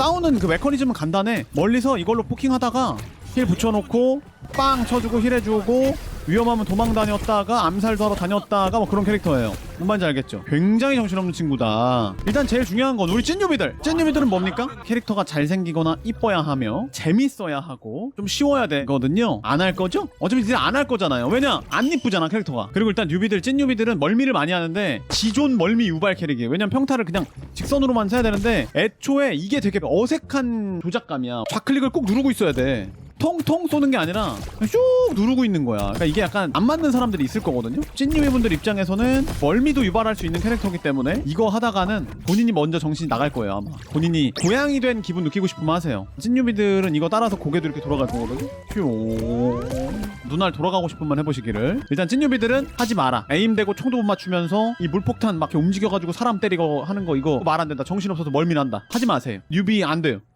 싸우는 그 메커니즘은 간단해. 멀리서 이걸로 포킹하다가 힐 붙여놓고 빵 쳐주고 힐 해주고 위험하면 도망 다녔다가 암살도 하러 다녔다가 뭐 그런 캐릭터예요. 뭔 말인지 알겠죠? 굉장히 정신없는 친구다. 일단 제일 중요한 건 우리 찐유비들. 찐유비들은 뭡니까? 캐릭터가 잘생기거나 이뻐야 하며 재밌어야 하고 좀 쉬워야 되거든요. 안 할 거죠? 어차피 이제 안 할 거잖아요. 왜냐? 안 이쁘잖아 캐릭터가. 그리고 일단 뉴비들 찐유비들은 멀미를 많이 하는데 지존 멀미 유발 캐릭이에요. 왜냐면 평타를 그냥 직선으로만 쳐야 되는데 애초에 이게 되게 어색한 조작감이야. 좌클릭을 꼭 누르고 있어야 돼 통통 쏘는 게 아니라 쭉 누르고 있는 거야. 그러니까 이게 약간 안 맞는 사람들이 있을 거거든요. 찐유미 분들 입장에서는 멀미도 유발할 수 있는 캐릭터이기 때문에 이거 하다가는 본인이 먼저 정신이 나갈 거예요 아마. 본인이 고양이 된 기분 느끼고 싶으면 하세요. 찐유미들은 이거 따라서 고개도 이렇게 돌아갈 거거든요. 휴. 눈알 돌아가고 싶으면 해보시기를. 일단 찐유비들은 하지 마라. 에임 대고 총도 못 맞추면서 이 물폭탄 막 이렇게 움직여가지고 사람 때리고 하는 거 이거 말 안 된다. 정신 없어서 멀미 난다. 하지 마세요. 뉴비 안 돼요.